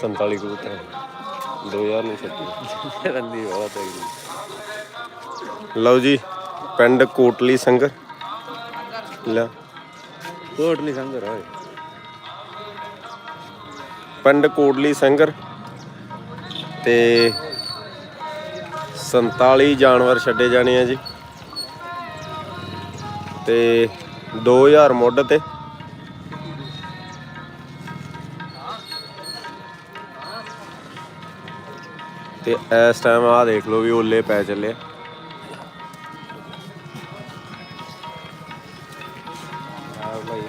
ਸੰਤਾਲੀ ਕਬੂਤਰ 2000 ਨੂੰ ਛੱਡੀ। ਰੰਦੀ ਬਹੁਤ ਹੈ ਲਓ ਜੀ ਪਿੰਡ ਕੋਟਲੀ ਸੰਗਰ। ਲੈ। ਕੋਟ ਨਹੀਂ ਸੰਗ ਰਹਾ ਪਿੰਡ ਕੋਟਲੀ ਸੰਗਰ। ਤੇ 47 ਜਾਨਵਰ ਛੱਡੇ ਜਾਣੇ ਆ ਜੀ। ਤੇ 2000 ਮੁੱਢ ਤੇ ਤੇ ਇਸ ਟਾਈਮ ਆ ਦੇਖ ਲਓ ਵੀ ਓਲੇ ਪੈ ਚੱਲੇ ਆ। ਭਾਈ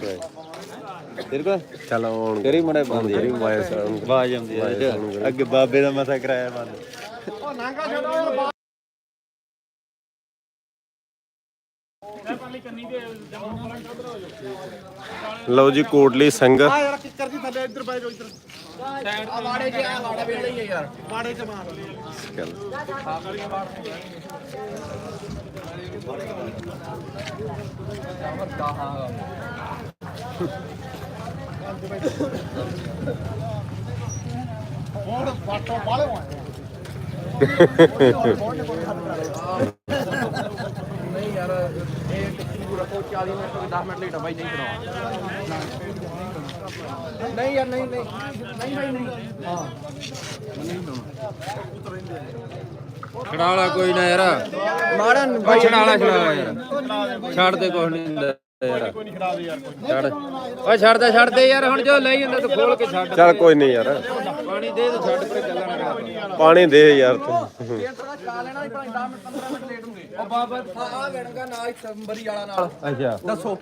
ਤੇਰੇ ਕੋਲ ਚੱਲ ਆਉਣ ਮੜੇ ਬੰਦ ਕਰੀ ਵਾਇਸ ਆਵਾਜ਼ ਆਉਂਦੀ ਹੈ ਅੱਗੇ ਬਾਬੇ ਦਾ ਮਸਾ ਕਰਾਇਆ ਬੰਦ ਲਓ ਜੀ ਕੋਟਲੀ ਸੰਗਰ ਯਾਰ ਕਿੱਕਰ ਦੀ ਥੱਲੇ, ਇੱਧਰ ਬੈ ਜਾਓ, ਇੱਧਰ। ਆ ਵਾੜੇ ਜੇ ਵਾੜਾ ਵੇਲੇ ਹੀ ਆ ਯਾਰ। ਵਾੜੇ ਚ ਮਾਰ। ਚੱਲ। ਹੁਣ ਨਹੀਂ ਯਾਰ ਇਹ ਟਿੱਕੀ ਪੂਰਾ ਉਹ 40 ਮਿੰਟ ਤੋਂ 10 ਮਿੰਟ ਆ ਬਾਈ ਨਹੀਂ ਕਰਾਉਣਾ ਨਹੀਂ ਯਾਰ। ਨਹੀਂ ਨਹੀਂ ਨਹੀਂ ਬਾਈ। ਨਹੀਂ ਹਾਂ ਛੜਾਲਾ ਕੋਈ ਨਾ ਯਾਰ। ਮਾੜਾ ਯਾਰ ਛੱਡ ਦੇ ਕੁਛ ਨਹੀਂ ਕੋਈ ਨਹੀਂ ਖੜਾ ਦੇ ਯਾਰ ਕੋਈ ਛੱਡ। ਓਏ ਛੱਡ ਦੇ ਛੱਡ ਦੇ ਯਾਰ ਹੁਣ ਜੋ ਲਈ ਜਾਂਦਾ ਤੂੰ ਖੋਲ ਕੇ ਛੱਡ। ਚੱਲ ਕੋਈ ਨਹੀਂ ਯਾਰ। ਪਾਣੀ ਦੇ ਤੂੰ ਛੱਡ ਪਰੇ ਗੱਲਾਂ ਨਾ ਕਰ ਪਾਣੀ ਦੇ ਯਾਰ ਤੂੰ। ਕੇਂਟਰ ਦਾ ਚਾ ਲੈਣਾ ਸੀ ਭਾਵੇਂ 10 ਮਿੰਟ 15 ਮਿੰਟ ਲੇਟ ਹੋਗੇ ਉਹ ਬਾਬਾ ਆ ਗਣਗਾ ਨਾਲ ਹੀ ਸੰਬਰੀ ਵਾਲਾ ਨਾਲ। ਅੱਛਾ। ਦੱਸੋ।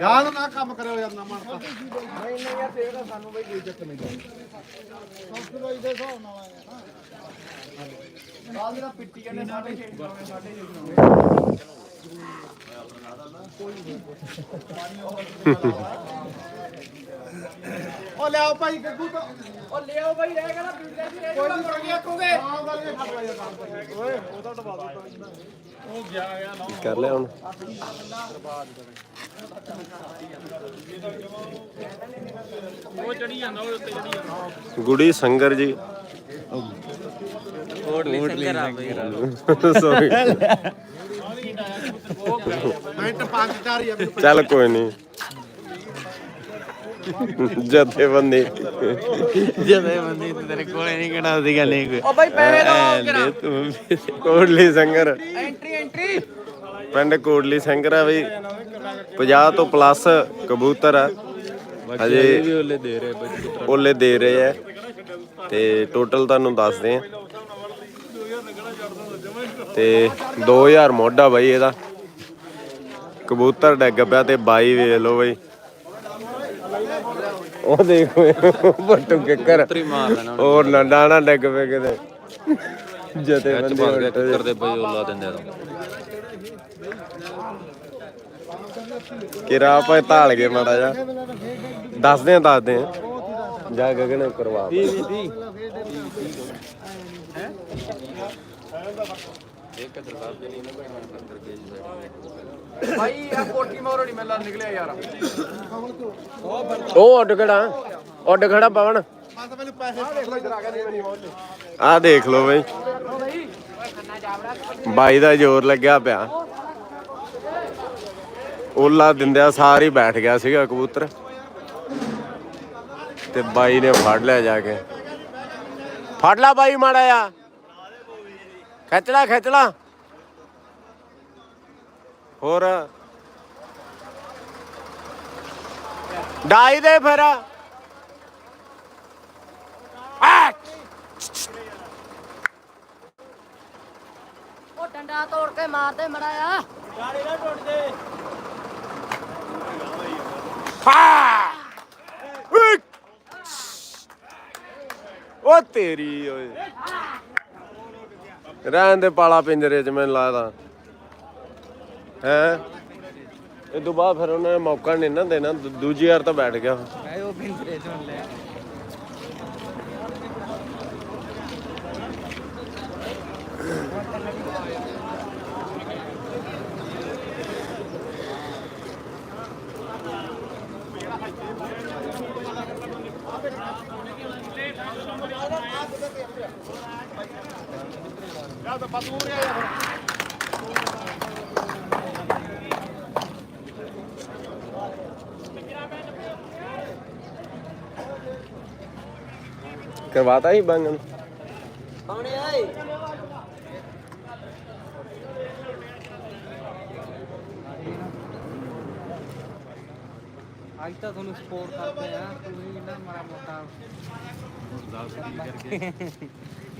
ਯਾਰ ਨਾ ਕੰਮ ਕਰਿਓ ਯਾਰ ਨਾ ਮਣਤਾ ਨਹੀਂ ਨਹੀਂ ਯਾਰ ਦੇਖਦਾ ਸਾਨੂੰ ਬਈ ਕੋਈ ਚੱਕਰ ਨਹੀਂ। ਸਬਜ਼ੀ ਦੇ ਹਿਸਾਬ ਨਾਲ ਆਇਆ ਨਾ। ਆਹ ਜਿਹੜਾ ਪਿੱਟੀ ਕਹਿੰਦੇ 6.5 ਕਰਾਉਣੇ 6.5 ਉਹ ਲਿਆਓ ਭਾਈ ਗੱਗੂ ਤੋਂ। ਉਹ ਲਿਆਓ ਭਾਈ ਰਹਿ ਗਿਆ ਨਾ ਪਿੰਡੇ ਦੀ ਕੋਈ ਨਹੀਂ ਕੋਈ ਆਖੋਗੇ। ਹਾਂ ਗੱਲ ਇਹ ਖੜ ਲਿਆ ਕੰਮ ਓਏ ਉਹ ਤਾਂ ਦਬਾ ਦਿੱਤਾ। ਉਹ ਗਿਆ ਗਿਆ ਨਾ ਕਰ ਲਿਆ ਹੁਣ। ਉਹ ਚੜੀ ਜਾਂਦਾ ਉਹ ਉੱਤੇ ਚੜੀ ਜਾਂਦਾ। ਗੁੜੀ ਸੰਗਰ ਜੀ। ਸੌਰੀ ਚੱਲ ਕੋਈ ਨਹੀਂ ਜਥੇਬੰਦੀ ਜਦੇ ਬੰਦੀ ਤੇਰੇ ਕੋਲੇ ਨਹੀਂ ਕਿਹੜਾ ਦੀ ਗੱਲ ਨਹੀਂ ਕੋਈ ਉਹ ਬਾਈ ਪੈਰੇ ਦੋ ਤੂੰ ਕੋਟਲੀ ਸੰਗਰ ਐਂਟਰੀ ਐਂਟਰੀ ਪਿੰਡ ਕੋਟਲੀ ਸੰਗਰ ਆ ਵੀ 50 ਤੋਂ ਪਲੱਸ ਕਬੂਤਰ ਆ। ਅਜੇ ਵੀ ਹਜੇ ਉਹਲੇ ਦੇ ਰਹੇ ਬੱਚੇ। ਓਲੇ ਦੇ ਰਹੇ ਆ। ਤੇ ਟੋਟਲ ਤੁਹਾਨੂੰ ਦੱਸਦੇ ਆ ਤੇ 2000 ਮੋਢਾ ਬਾਈ ਇਹਦਾ। ਕਬੂਤਰ ਡਿੱਗ ਪਿਆ ਤੇ ਬਾਈ ਵੇਖ ਲਓ ਬਾਈ। ਉਹ ਦੇਖੋ ਬੱਟੂ ਕਿੱਕਰ ਲੈਣਾ ਹੋਰ ਨਾ ਡਿੱਗ ਪਏ ਕਿਤੇ। ਜਤੇ ਬੰਦੇ ਪਾ ਕੇ ਉੱਠਦੇ। ਕਿੱਕਰ ਦੇ ਬਈ ਉਹਲਾ ਦਿੰਦੇ ਆ ਕਿਰਾ ਆਪਾਂ ਧਾਲ ਗਏ ਮਾੜਾ ਜਾ ਦੱਸਦੇ ਆ ਦੱਸਦੇ ਆ। ਜਾ ਗਗਨ ਕਰਵਾ ਇੱਕ ਦੇ ਨਹੀਂ ਨਾ ਕੋਈ ਅੰਦਰ ਗਏ ਭਾਈ ਆ ਕੋਠੀ ਮੋਰੋ ਨਹੀਂ ਮਿਲਦਾ ਨਿਕਲਿਆ ਯਾਰ। ਉਹ ਉੱਡ ਖੜਾ ਉੱਡ ਖੜਾ ਪਵਨ। ਆ ਤਾਂ ਮੈਨੂੰ ਪੈਸੇ ਦੇਖ ਲੋ ਇਧਰ ਆ ਗਿਆ ਨਹੀਂ ਮੇਰੀ ਮੋਲ ਆਹ ਦੇਖ ਲਓ ਬਈ। ਬਾਈ ਦਾ ਜ਼ੋਰ ਲੱਗਿਆ ਪਿਆ। ਓਲਾ ਦਿੰਦਿਆ ਸਾਰ ਹੀ ਬੈਠ ਗਿਆ ਸੀਗਾ ਕਬੂਤਰ। ਤੇ ਬਾਈ ਨੇ ਫੜ ਲਿਆ ਜਾ ਕੇ। ਫੜ ਲਾ ਬਾਈ ਮਾੜਾ ਆ ਖਿੱਚਲਾ ਖਿੱਚਲਾ ਹੋਰ। ਡਾਈ ਦੇ ਫਿਰ। ਉਹ ਡੰਡਾ ਤੋੜ ਕੇ ਮਾਰਦੇ ਮੜਾਇਆ ਉਏ! ਉਹ ਤੇਰੀ, ਓਏ। ਰਹਿਣ ਦੇ ਪਾਲਾ ਪਿੰਜਰੇ ਚ, ਮੈਨੂੰ ਲੱਗਦਾ। ਹੈ? ਇਹ ਤੋਂ ਬਾਅਦ ਫਿਰ ਉਹਨਾਂ ਨੇ ਮੌਕਾ ਨਹੀਂ ਨਾ ਦੇਣਾ ਦੂ- ਦੂਜੀ ਵਾਰ ਤਾਂ ਬੈਠ ਗਿਆ। ਉਹ ਪਿੰਜਰੇ ਚੋਂ ਲੈ ਕਰਵਾਤਾ ਹੀ ਬੰਗਨ ਕੌਣੇ ਆਏ ਅੱਜ ਤਾਂ ਤੁਹਾਨੂੰ ਸਪੋਰਟ ਕਰਦੇ ਆ ਤੁਸੀਂ ਨਾ ਮਾੜਾ ਮੋਟਾ।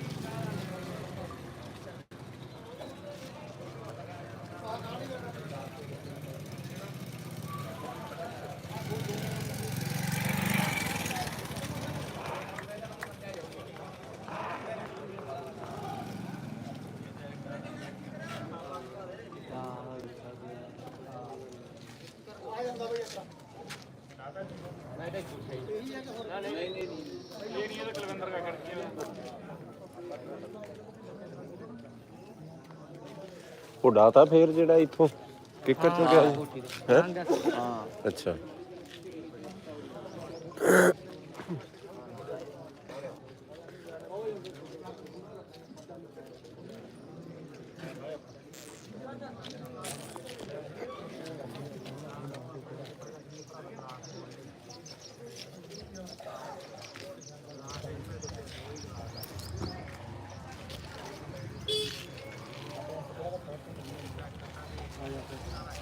ਉਹ ਡਾਤਾ ਫੇਰ ਜਿਹੜਾ ਇੱਥੋਂ ਕਿੱਕਰ ਚੋਂ ਗਿਆ ਹੈ? ਹਾਂ। ਅੱਛਾ। Yeah, yeah, yeah.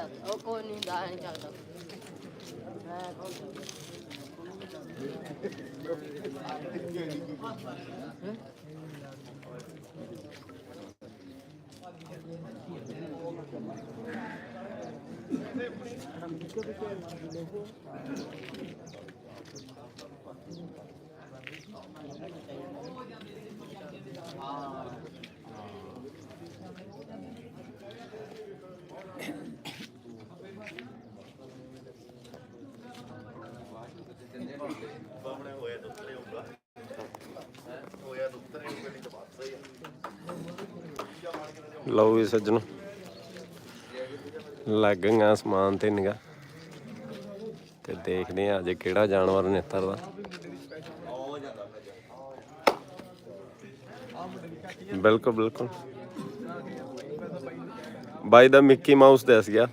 ਦੱਸ ਉਹ ਕੋਈ ਨਹੀਂ ਦਾ ਨਹੀਂ ਚੱਲਦਾ। ਲਓ ਵੀ ਸੱਜਣੋ। ਲੱਗ ਗਈਆਂ ਸਮਾਨ ਤੇ ਨਿਗਾ ਤੇ ਦੇਖਦੇ ਆ ਅੱਜ ਕਿਹੜਾ ਜਾਨਵਰ ਨਿੱਤਰਦਾ ਬਿਲਕੁਲ ਬਿਲਕੁਲ। ਬਾਈ ਦਾ ਮਿੱਕੀ ਮਾਊਸ ਦੱਸ ਗਿਆ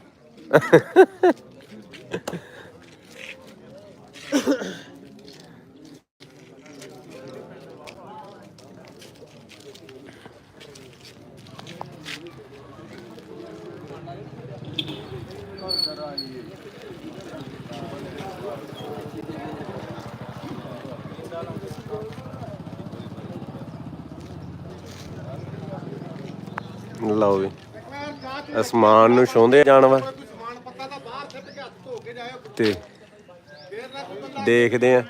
ਲਓ ਵੀ ਸਮਾਨ ਨੂੰ ਛੋਂਦੇ ਜਾਨਵਰ। ਕੋਈ ਤੇ ਦੇਖਦੇ ਆ।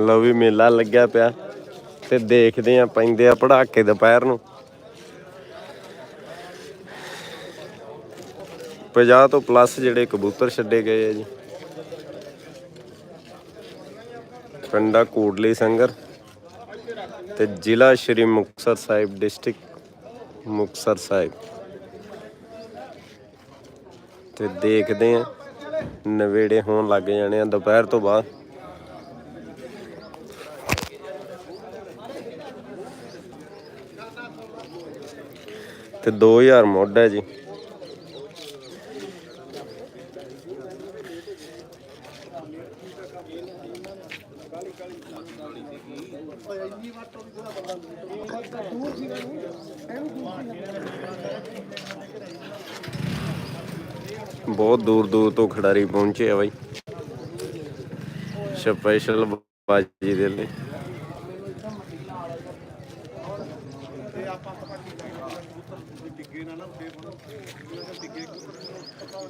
ਲਓ ਵੀ ਮੇਲਾ ਲੱਗਿਆ ਪਿਆ। ਤੇ ਦੇਖਦੇ ਆ ਪੈਂਦੇ ਆ ਪੜਾਕੇ ਦੁਪਹਿਰ ਨੂੰ। 50 ਤੋਂ ਪਲੱਸ ਜਿਹੜੇ ਕਬੂਤਰ ਛੱਡੇ ਗਏ ਆ ਜੀ। ਪਿੰਡਾ ਕੋਟਲੀ ਸੰਗਰ ਤੇ ਜ਼ਿਲ੍ਹਾ ਸ਼੍ਰੀ ਮੁਕਤਸਰ ਸਾਹਿਬ ਡਿਸਟ੍ਰਿਕਟ ਮੁਕਤਸਰ ਸਾਹਿਬ। ਤੇ ਦੇਖਦੇ ਆ, ਨਵੇੜੇ ਹੋਣ ਲੱਗ ਜਾਣੇ ਆ, ਦੁਪਹਿਰ ਤੋਂ ਬਾਅਦ। ਤੇ 2000 ਮੋਢ ਹੈ ਜੀ। ਤੋਂ ਖਿਡਾਰੀ ਪਹੁੰਚੇ ਆ ਬਾਈ। ਸਪੈਸ਼ਲ ਬਾਜੀ ਦੇ ਲਈ।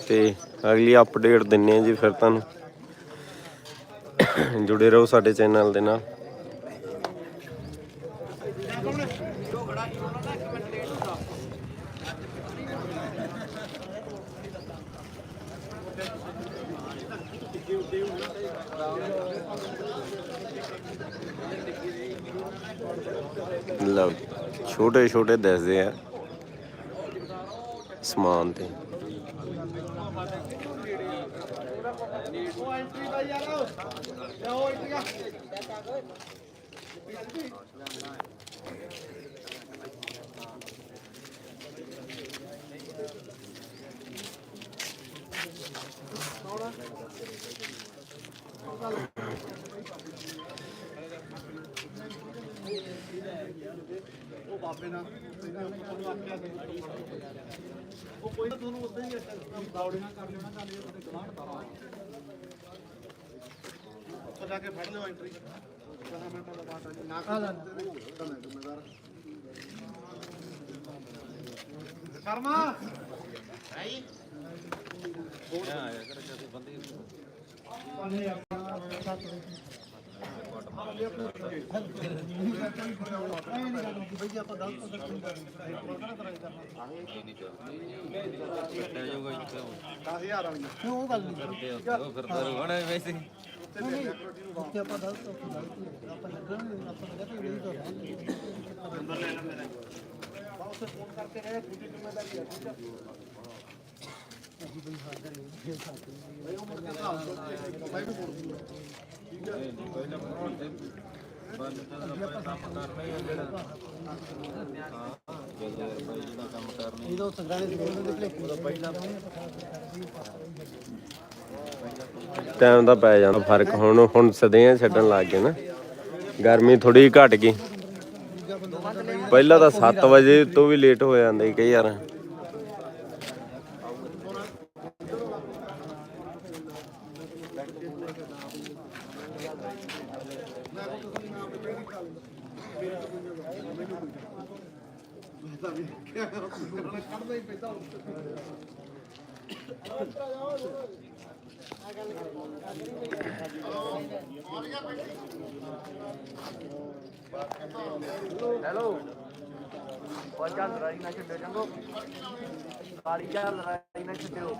ਤੇ ਅਗਲੀ ਅਪਡੇਟ ਦਿੰਨੇ ਆ ਜੀ ਫਿਰ ਤੁਹਾਨੂੰ। ਜੁੜੇ ਰਹੋ ਸਾਡੇ ਚੈਨਲ ਦੇ ਨਾਲ ਲਓ ਛੋਟੇ ਛੋਟੇ ਦੱਸਦੇ ਆ। ਸਮਾਨ ਤੇ। ਉਹ ਐਂਟਰੀ ਦਾ ਯਾਰ ਲਿਆਓ ਐਂਟਰੀਆਂ ਉਹ ਬਾਬੇ ਨਾਲ ਉਹ ਕੋਈ ਤੁਹਾਨੂੰ ਉਦਾਂ ਹੀ ਦੌੜੇ ਨਾ ਕਰ ਲੈਣਾ ਗੱਲ ਇਹ ਉਹਦੇ ਗਵਾਂਢ ਤਾਰਾ ਉੱਥੇ ਜਾ ਕੇ ਫੜ ਲਿਓ ਐਂਟਰੀ 10 ਮਿੰਟਾਂ ਦਾ ਬਾਅਦ ਆ ਜੀ। ਨਾ ਕਰ ਤਾਂ ਮੈਂ ਜ਼ਿੰਮੇਦਾਰ ਕਰਮਾ ਲੈ ਜਾਊਗਾ ਇੱਥੇ 10000 ਵਾਲੀਆਂ ਉਹ ਗੱਲ ਨਹੀਂ ਕਰਦੇ ਆ ਉਹ ਫਿਰਦਾ ਰਹੂਗਾ ਵੈਸੇ ਉੱਥੇ ਆਪਾਂ ਦੱਸ ਤੋਂ ਆਪਾਂ ਲੱਗਣ ਆਪਾਂ ਲੱਗਾ ਤੇ ਇਹ ਤੋਂ ਉਸੇ ਫੋਨ ਕਰਕੇ ਰਹੇ ਦੂਜੀ ਜ਼ਿੰਮੇਦਾਰੀ ਹੈ ਠੀਕ ਹੈ। ਜਦੋਂ ਸੰਗਰਾਣੇ ਦੇ ਕੋਲ ਦੇ ਭਲੇਖੇ ਪਹਿਲਾਂ ਟਾਈਮ ਦਾ ਪੈ ਜਾਂਦਾ, ਫ਼ਰਕ ਹੁਣ ਹੁਣ ਸਦਿਆਂ ਛੱਡਣ ਲੱਗ ਗਏ ਨਾ। ਗਰਮੀ ਥੋੜੀ ਘਟ ਗਈ। ਪਹਿਲਾਂ ਤਾਂ 7 ਵਜੇ ਤੋਂ ਵੀ ਲੇਟ ਹੋ ਜਾਂਦੇ ਕਈ ਯਾਰ ਕੱਢਦਾ ਹੀ ਪੈਂਦਾ ਹੈਲੋ। ਉਹ ਚੱਲ, ਲੜਾਈ ਨਾ ਛੱਡਿਓ ਚੰਗੋ। ਕਾਲੀ ਚੱਲ, ਲੜਾਈ ਨਾ ਛੱਡਿਓ।